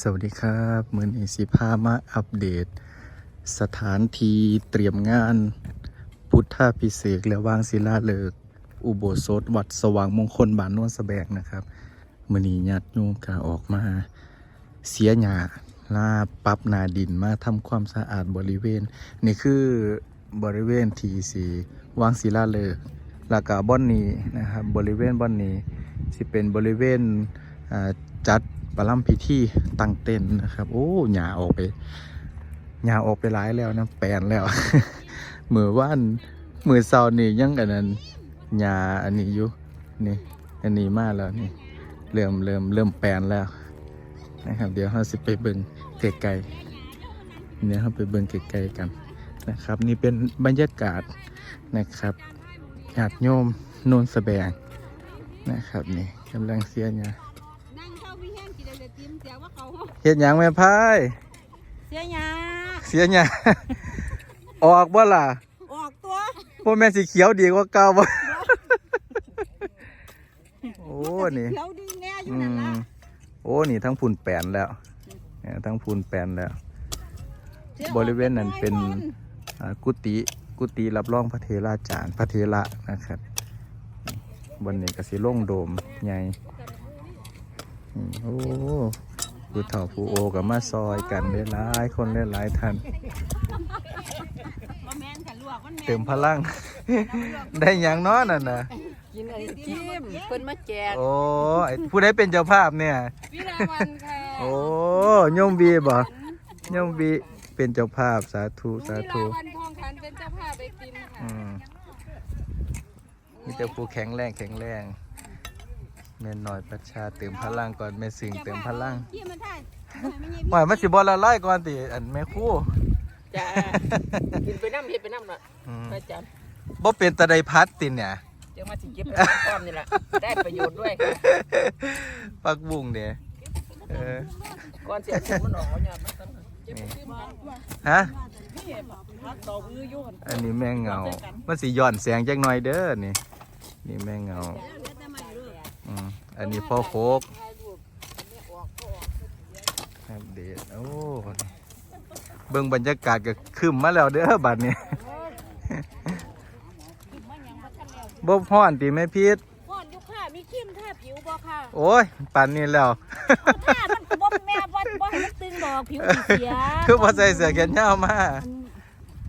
สวัสดีครับมือนี้สิพามาอัปเดต สถานที่เตรียมงาน พุทธาพิเศษกและวางศิลาฤกษ์อุโบสถ วัดสว่างมงคลบ้านนวนสะแบกนะครับมือนีญาติโยมกาออกมา เสียหญ้าลาปรับนาดินมาทำความสะอาดบริเวณ นี่คือบริเวณทีสีวางศิลาฤกษ์แล้วก็บ่อนนี้นะครับบริเวณบ่อนนี้สิเป็นบริเวณจัด ประลัมพิธีตั้งเต็นนะครับ โอ้หญ้าออกไปหญ้าออกไปหลายแล้วนะแปลนแล้วเมือว่านมือเสาร์นี่ยังอันนั้นหญ้าอันนี้อยู่นี่อันนี้มาแล้วนี่เริ่มเริ่มเริ่มแปลนแล้วนะครับ เดี๋ยวเราสิไปเบิ่งไกลๆเดี๋ยวเราไปเบิ่งไกลๆกันนะครับ นี่เป็นบรรยากาศนะครับญาติโยมโนนสแบงนะครับนี่กำลังเสียหยานั่ง เลยติมเสียว่าเขาเฮ็ดหยังแม่พายเสียยาเสียหยาออกบ่ล่ะออกตัวพวกแม่สีเขียวดีกว่าเก่าบ่โอ้นี่เขียวดีแน่อยู่อืนั่นมละโอ้นี่ทั้งพุ่นแปลนแล้วเนี่ยทั้งพุ่นแปลนแล้ว บริเวณนั้นเป็นอ่ากุฏิกุฏิรับรองพระเทราจารย์พระเทระนะครับบนนี้ก็สิโล่งโดมใหญ่อืมโอ้ ผู้เฒ่าผู้โอกับมาซอยกันได้หลายคนได้หลายท่านว่าแม่นค่ะลวกมันแม่นเติมพลัง ได้หยังเน้อนั่นน่ะกินไอติมเพิ่นมาแจกโอ้ไอ้ผู้ใดเป็นเจ้าภาพเนี่ยวิลาวันค่ะโอ้โยมบีบ่โยมบีเป็นเจ้าภาพสาธุสาธุวิลาวันทองคันเป็นเจ้าภาพไอติมค่ะอืมมีแต่ผู้แข็งแรงแข็งแรงแม่น้อยประชาเติมพลังก่อนแม่สิงเติมพลังที่มันได้ไม่ยิ หวายมันสิบอละลายก่อนติอันแม่ครู่จ้ากินไปน้ำเห็ดไปน้ำน่ะอืมพระอาจารย์บ่เป็นตะไดพัดติเนี่ยเดี๋ยวมาสิเก็บไปพร้อมนี่แหละได้ประโยชน์ด้วยค่ะปักบุ้งเนี่ยเออก่อนเสียถุงมันออกเอาหยาดมันกันนี่ฮะพักดอกมืออยู่หั่นอันนี้แม่งเงา มันสิย้อนแสงจักหน่อยเด้อนี่ นี่แม่งเงาอืมอันนี้พ่อโคก อัปเดตโอ้นี่เบิ่งบรรยากาศก็ขึ้นมาแล้วเด้อบัดนี้บ่ฮ้อนติแม่พีดก่อนอยู่ค่ะมีครีมทาผิวบ่ค่ะโอ้ยปานนี้แล้วถ้ามันก็บ่แม่บ่บ่ให้มันตึงดอกผิวสิเสียคือบ่ใส่เสื้อแขนยาวมา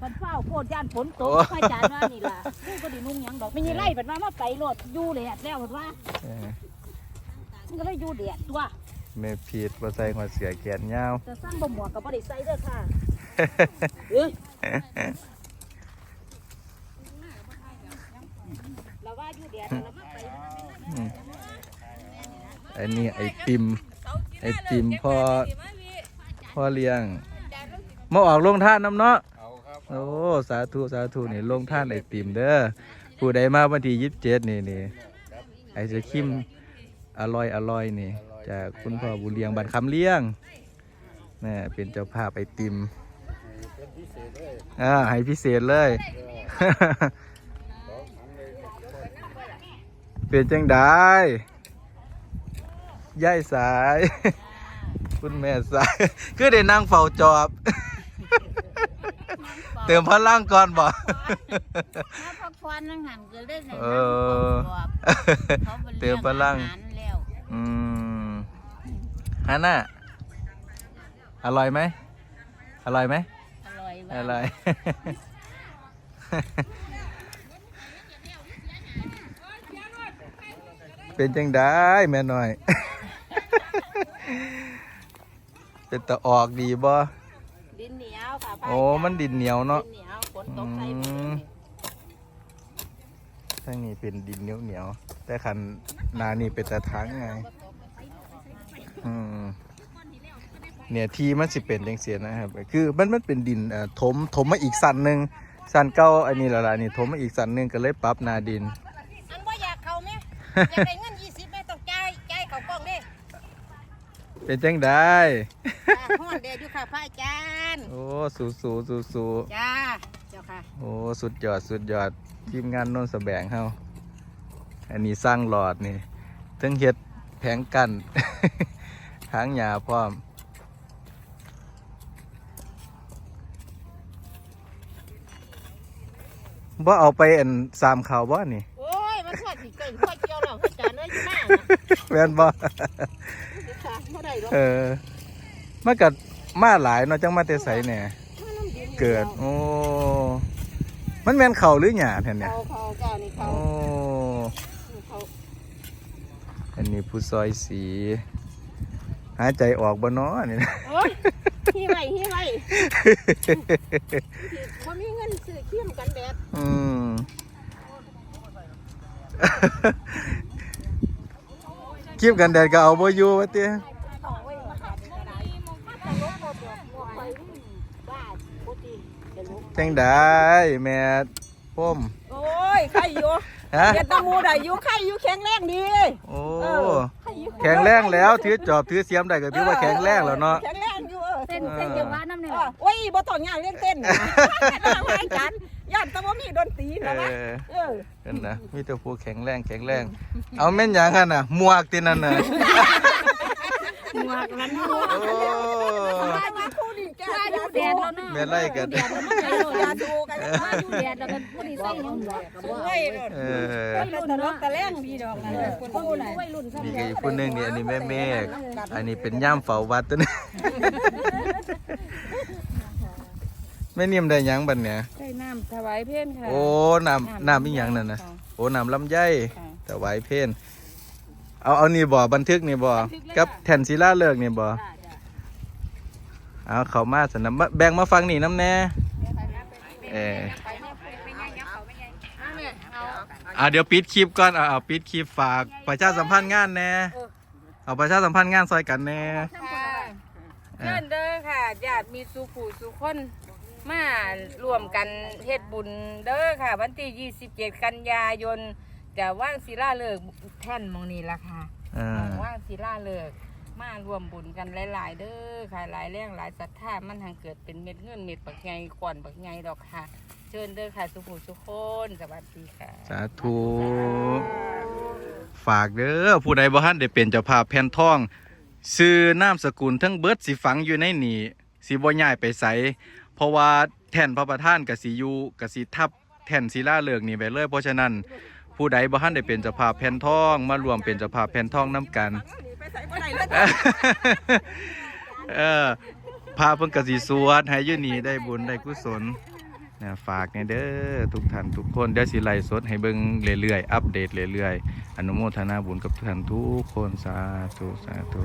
มันเฝ้าโพดย่านฝนตกโอ้ค่อยจานว่านี่ล่ะกูก็ไดินุ่งหยังดอกไม่มีไล่เป็นว่ามาไปโลดอยู่เลยอะแล้วเพิ่นว่าเออมันก็เลยอยู่เดียดตัว แม่พีดบ่ใส่หัวเสื้อแขนยาวแต่สั้นบ่หมวกก็บ่ได้ใส่เด้อค่ะเอ้ยเราว่าอยู่เดียดแล้วมาไปอืมอันนี้ไอติม ไอติมพ่อพ่อเลี้ยงมาออกลงท่านน้ำเนาะโอ้สาธุสาธุนี่ลงท่านไอติมเด้อผู้ใดมาวันที่ยี่สิบเจ็ดนี่นี่ไอจะคิมอร่อยอร่อยนี่ จากคุณพ่อบุญเลี้ยงบันคำเลี้ยงแม่เป็นเจ้าภาพไอติมอ่าให้พิเศษเลย เป็นจังได้ย่ายสาย คุณแม่สาย คือได้นั่งเฝ้าจอบ เติมพลังก่อนบ่มาพักผ่อนนั่งหันก็เลยได้เอนั่งอเขาไปเติมพลังอาหารแล้วอืม ฮันน่ะอร่อยไหมอร่อยไหมอร่อยอมากร่อย เป็นจังได้แม่น้อย เป็นตะออกดีบ่ดินเหนียวค่ะโอ้มันดินเหนียวเนาะดินเหนียวฝนตกใส่หมดอืมเลยทั้งนี้เป็นดินเหนียวเหนียวๆแต่คันหนานี่เป็นตะทั้งไง อืมเนี่ยทีมันสิเป็นจังเสียนะครับ คือมันมันเป็นดินเอ่อถมถมมาอีกสันหนึ่งสันเก้าอันนี้และละนี่ถมมาอีกสันหนึ่งก็เลยปรับหนาดิน อันว่าอยากเขาไหมอยากได้เงินยี่สิบแม่ต้องจ่ายจ่ายเขากล้องเด้เป็นจังได้จ้าฮ้อนเดอยู่ค่ะพระอาจารย์โอ้สู้สู้สู้สู้จ้าเจ้าค่ะโอ้สุดยอดสุดยอดทีมงานโนนสแบงเฮาอันนี้สร้างหลอดนี่ทั้งเฮ็ดแผงกัน หางหยาพร้อมบ่เอาไปอันสามข่าวบ่นี่โอ้ยมันทอดสิเกินทอดเกี่ยวหล้กอาจารยน้อยมากแม่นบ่เออมากัดมาหลายเนาะจังมาเตใสเนี่ยเกิด โอ้มันแมนเข่าหรือหยาแทนเนี่ยเข่าเข่านี่เข่าโอ้อันนี้ผู้ซอยสี หายใจออกบ่เนาะนี่นะโอ้ยฮีไว้ฮีไว้บ่มีเงินซื้อครีมกันแดดอืมคลิปกันแดดก็เอาบ่อยู่ว่าติจังได้แม่พ่มโอ้ยใครอยู่ฮะเฮ็ดตะมูได้อยู่ใครอยู่แข็งแรงดี โอ้เออ แข็งแรงแล้วถือจอบถือเสียมได้ก็ถือว่าแข็งแรงแล้วเนาะแข็งแรงอยู่เออเต้นเต้นจังหวะน้ำเนี่ยเออโอ้ยบ่ต้องย่างเล่นเต้นนะต้องให้กันย่านแตะบ่มีดนตรีเอนะนะอเออนั่นนะมีแต่ผู้แข็งแรงแข็งแรง เอาแม่นหยังกันน่ะหมวกตินั่นน่ะหมวกนั้นหมวกโอ้ มามาคู่นี่แก ว่าอยู่ แดดแล้วเนาะแม่ไล่กัน แดดแล้วมันใจโลดอย่าดูกันว่าอยู่แดดแล้วก็ผู้นี้ใส่หยังหมวกเฮ้ยเออวัยรุ่นเนาะตะแรงดีดอกนั่นน่ะคนผู้คู่นี้น่ะวัยรุ่นซ้ำมีแดก็ดอีกคนนึงนี่อันนี้แม่เมฆอันนี้เป็นย่ามเฝ้าวัดตัวนี้ แม่นิ่มได้หยังบัดเนี่ย ใส่น้ำถวายเพ่นค่ะ โอ้น้ำน้ำอีหยังนั่นนะโอ้น้ำลำไยค่ะแต่ไหวเพนเอาเอานี่บ่บันทึกนี่บ่กับแทนศิลาเลิกนี่บ่ เอาเขามาสนะมาแบ่งมาฟังนี่น้ำแน่เอออ่าเดี๋ยวปิดคลิปก่อนเอาเอาปิดคลิปฝากประชาสัมพันธ์งานแน่เอาประชาสัมพันธ์งานซอยกันแน่ค่ะเอเชิอญเด้อค่ะญาติมีสุผู้สุคนมารวมกันเฮ็ดบุญเด้อค่ะ วันที่27 กันยายนจะว่างศิลาฤกษ์แท่นหมองนี้ละค่ะเออว่างศิลาฤกษ์ มารวมบุญกันหลาย ๆ เด้อค่ะหลายแรงหลายศรัทธามันทางเกิดเป็นเม็ดเงินเม็ดปักไงขวัญปักไงดอกค่ะ เชิญเด้อค่ะสุผู้สุคนสวัสดีค่ะ สาธุฝากเด้อผู้ใดบ่ทันได้เป็นเจ้าภาพแผ่นทองซื้อนามสกุลทั้งเบิดสิฝังอยู่ในนี่สิบ่ย้ายไปไสเพราะว่าแท่นพระประธานกับสิอยู่กับสิทับแท่นศิลาฤกษ์นี่ไปเลย เพราะฉะนั้นผู้ใดบ่ทันได้เป็นเจ้าภาพแผ่นทองมารวมเป็นเจ้าภาพแผ่นทองนํกัน ใส่บ่ได้เลยเออพาเพิ่นก็สิสวดให้อยู่นี่ได้บุญได้กุศลนะฝากในเด้อทุกท่านทุกคนเดี๋ยวสิไลสดให้เบิ่งเรื่อยๆอัปเดตเรื่อยๆอนุโมทนาบุญกับทุกท่านทุกคนสาธุสาธุ